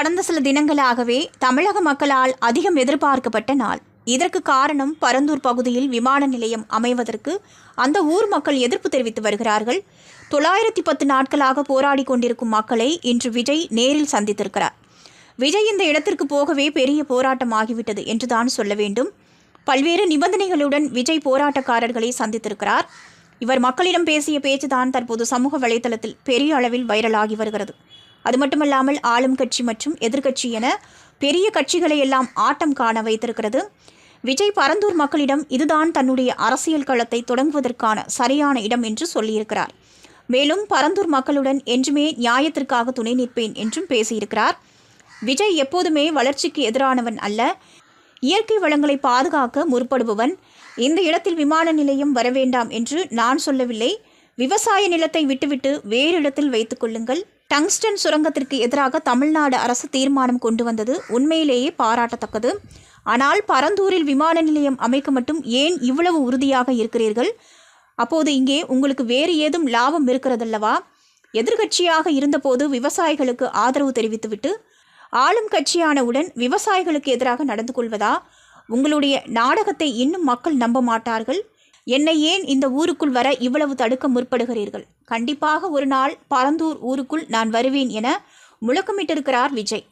கடந்த சில தினங்களாகவே தமிழக மக்களால் அதிகம் எதிர்பார்க்கப்பட்ட நாள். இதற்கு காரணம் பரந்தூர் பகுதியில் விமான நிலையம் அமைவதற்கு அந்த ஊர் மக்கள் எதிர்ப்பு தெரிவித்து வருகிறார்கள். தொள்ளாயிரத்தி பத்து நாட்களாக போராடி கொண்டிருக்கும் மக்களை இன்று விஜய் நேரில் சந்தித்திருக்கிறார். விஜய் இந்த இடத்திற்கு போகவே பெரிய போராட்டம் ஆகிவிட்டது என்றுதான் சொல்ல வேண்டும். பல்வேறு நிபந்தனைகளுடன் விஜய் போராட்டக்காரர்களை சந்தித்திருக்கிறார். இவர் மக்களிடம் பேசிய பேச்சுதான் தற்போது சமூக வலைதளத்தில் பெரிய அளவில் வைரலாகி வருகிறது. அது மட்டுமல்லாமல் ஆளும் கட்சி மற்றும் எதிர்க்கட்சி என பெரிய கட்சிகளை எல்லாம் ஆட்டம் காண வைத்திருக்கிறது. விஜய் பரந்தூர் மக்களிடம் இதுதான் தன்னுடைய அரசியல் களத்தை தொடங்குவதற்கான சரியான இடம் என்று சொல்லியிருக்கிறார். மேலும் பரந்தூர் மக்களுடன் என்றுமே நியாயத்திற்காக துணை நிற்பேன் என்றும் பேசியிருக்கிறார். விஜய் எப்போதுமே வளர்ச்சிக்கு எதிரானவன் அல்ல. இயற்கை வளங்களை பாதுகாக்க முற்படுபவன். இந்த இடத்தில் விமான நிலையம் வர வேண்டாம் என்று நான் சொல்லவில்லை. விவசாய நிலத்தை விட்டுவிட்டு வேறு இடத்தில் வைத்துக் கொள்ளுங்கள். டங்ஸ்டன் சுரங்கத்திற்கு எதிராக தமிழ்நாடு அரசு தீர்மானம் கொண்டு வந்தது உண்மையிலேயே பாராட்டத்தக்கது. ஆனால் பரந்தூரில் விமான நிலையம் அமைக்க மட்டும் ஏன் இவ்வளவு உறுதியாக இருக்கிறீர்கள்? அப்போது இங்கே உங்களுக்கு வேறு ஏதும் லாபம் இருக்கிறதல்லவா? எதிர்க்கட்சியாக இருந்தபோது விவசாயிகளுக்கு ஆதரவு தெரிவித்துவிட்டு ஆளும் கட்சியானவுடன் விவசாயிகளுக்கு எதிராக நடந்து கொள்வதா? உங்களுடைய நாடகத்தை இன்னும் மக்கள் நம்ப மாட்டார்கள். என்னை ஏன் இந்த ஊருக்குள் வர இவ்வளவு தடுக்க முற்படுகிறீர்கள்? கண்டிப்பாக ஒரு நாள் பரந்தூர் ஊருக்குள் நான் வருவேன் என முழக்கமிட்டிருக்கிறார் விஜய்.